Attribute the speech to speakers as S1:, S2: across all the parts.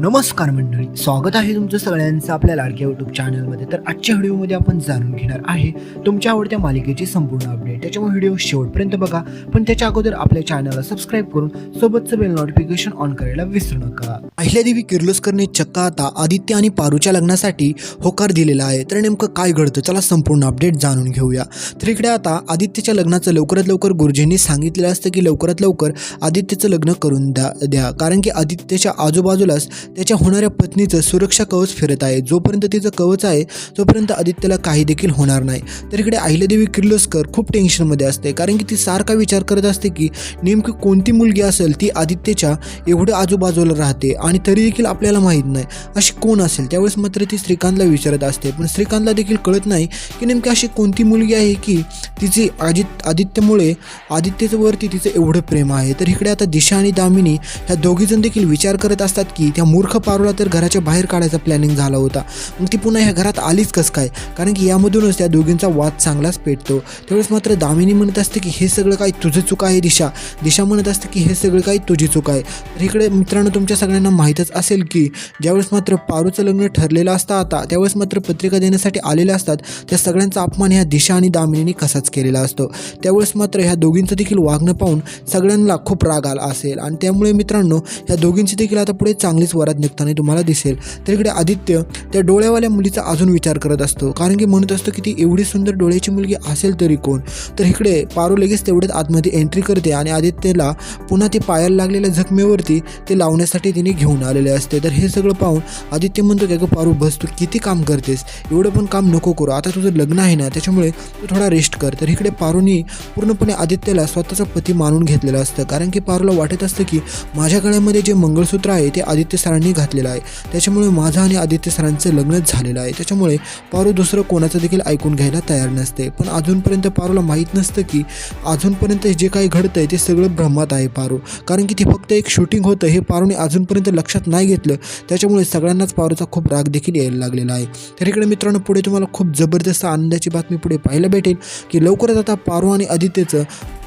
S1: नमस्कार मंडळी स्वागत आहे तुमचं सगळ्यांचं आपल्या लाडक्या यूट्यूब चॅनलमध्ये तर आजच्या व्हिडिओमध्ये आपण जाणून घेणार आहे तुमच्या आवडत्या मालिकेची संपूर्ण अपडेट त्याच्यामुळे व्हिडिओ शेवटपर्यंत बघा पण त्याच्या अगोदर आपल्या चॅनलला सबस्क्राईब करून सोबतचं बेल नोटिफिकेशन ऑन करायला विसरू नका. अहिल्यादेवी किर्लोस्करने चक्क आता आदित्य आणि पारूच्या लग्नासाठी होकार दिलेला आहे. तर नेमकं काय घडतं चला संपूर्ण अपडेट जाणून घेऊया. तर इकडे आता आदित्यच्या लग्नाचं लवकरात लवकर गुरुजींनी सांगितलेलं असतं की लवकरात लवकर आदित्यचं लग्न करून द्या द्या. कारण की आदित्यच्या आजूबाजूलाच त्याच्या होणाऱ्या पत्नीचं सुरक्षा कवच फिरत आहे. जोपर्यंत तिचं कवच आहे तोपर्यंत आदित्यला काही देखील होणार नाही. तर इकडे अहिल्यादेवी किर्लोस्कर खूप टेन्शनमध्ये असते. कारण की ती सारखा विचार करत असते की नेमकी कोणती मुलगी असेल ती आदित्यच्या एवढं आजूबाजूला राहते आणि तरी देखील आपल्याला माहीत नाही. अशी कोण असेल? त्यावेळेस मात्र ती श्रीकांतला विचारत असते. पण श्रीकांतला देखील कळत नाही की नेमकी अशी कोणती मुलगी आहे की तिची आदित आदित्यमुळे आदित्यचंवरती तिचं एवढं प्रेम आहे. तर इकडे आता दिशा आणि दामिनी ह्या दोघीजण देखील विचार करत असतात की त्या मूर्ख पारूला तर घराच्या बाहेर काढायचा प्लॅनिंग झाला होता. मग ती पुन्हा ह्या घरात आलीच कसं काय? कारण की यामधूनच त्या दोघींचा वाद चांगलाच पेटतो. त्यावेळेस मात्र दामिनी म्हणत असते की हे सगळं काही तुझं चुका आहे दिशा. दिशा म्हणत असते की हे सगळं काही तुझी चूक आहे. तर इकडे मित्रांनो तुमच्या सगळ्यांना माहीतच असेल की ज्यावेळेस मात्र पारूचं लग्न ठरलेलं असतं आता त्यावेळेस मात्र पत्रिका देण्यासाठी आलेल्या असतात. त्या सगळ्यांचा अपमान ह्या दिशा आणि दामिनीने कसाच केलेला असतो. त्यावेळेस मात्र ह्या दोघींचं देखील वागणं पाहून सगळ्यांना खूप राग आला असेल. आणि त्यामुळे मित्रांनो ह्या दोघींची देखील आता पुढे चांगलीच वरात निघताना तुम्हाला दिसेल. तर इकडे आदित्य त्या डोळ्यावाल्या मुलीचा अजून विचार करत असतो. कारण की म्हणत असतो की ती एवढी सुंदर डोळ्याची मुलगी असेल तरी कोण? तर इकडे पारू लगेच तेवढ्यात आतमध्ये एंट्री करते आणि आदित्यला पुन्हा ते पायाला लागलेल्या जखमेवरती ते लावण्यासाठी तिने घेऊन आलेले असते. तर हे सगळं पाहून आदित्य म्हणतो की अगं पारू बस तू किती काम करतेस? एवढं पण काम नको करू. आता तुझं लग्न आहे ना त्याच्यामुळे तू थोडा रेस्ट कर. तर इकडे पारूनी पूर्णपणे आदित्यला स्वतःचा पती मानून घेतलेलं असतं. कारण की पारूला वाटत असतं की माझ्या गळ्यामध्ये जे मंगळसूत्र आहे ते आदित्य सरांनी घातलेला आहे. त्याच्यामुळे माझं आणि आदित्य सरांचं लग्नच झालेलं आहे. त्याच्यामुळे पारू दुसरं कोणाचं देखील ऐकून घ्यायला तयार नसते. पण अजूनपर्यंत पारूला माहीत नसतं की अजूनपर्यंत जे काही घडतं आहे ते सगळं भ्रमात आहे पारू. कारण की ती फक्त एक शूटिंग होतं हे पारूने अजूनपर्यंत लक्षात नाही घेतलं. त्याच्यामुळे सगळ्यांनाच पारूचा खूप राग देखील यायला लागलेला आहे. तर इकडे मित्रांनो पुढे तुम्हाला खूप जबरदस्त आनंदाची बातमी पुढे पाहायला भेटेल की लवकरच आता पारू आणि आदित्यचं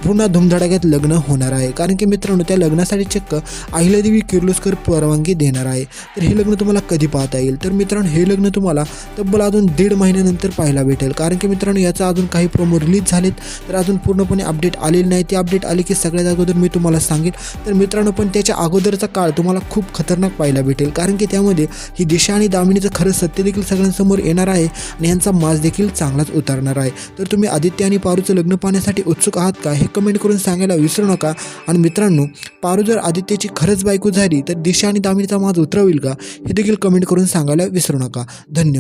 S1: पुन्हा धुमधडाक्यात लग्न होणार आहे. कारण की मित्रांनो त्या लग्नासाठी चक्क अहिल्यादेवी किर्लोस्कर परवानगी देणार आहे. तर हे लग्न तुम्हाला कधी पाहता येईल? तर मित्रांनो हे लग्न तुम्हाला तब्बल अजून दीड महिन्यानंतर पाहायला भेटेल. कारण की मित्रांनो याचा अजून काही प्रोमो रिलीज झालेत. तर अजून पूर्णपणे अपडेट आलेली नाही. ती अपडेट आली की सगळ्यात अगोदर मी तुम्हाला सांगेन. तर मित्रांनो पण त्याच्या अगोदरचा काळ तुम्हाला खूप खतरनाक पाहायला भेटेल. कारण की त्यामध्ये ही दिशा आणि दामिनीचं खरं सत्य देखील सगळ्यांसमोर येणार आहे आणि यांचा मास देखील चांगलाच उतरणार आहे. तर तुम्ही आदित्य आणि पारूचं लग्न पाहण्यासाठी उत्सुक आहात का? हे कमेंट करून सांगायला विसरू नका. आणि मित्रांनो पारू जर आदित्यची खरंच बायको झाली तर दिशा आणि दामिनीचा माज उतरवेल का? हे देखील कमेंट करून सांगायला विसरू नका. धन्यवाद.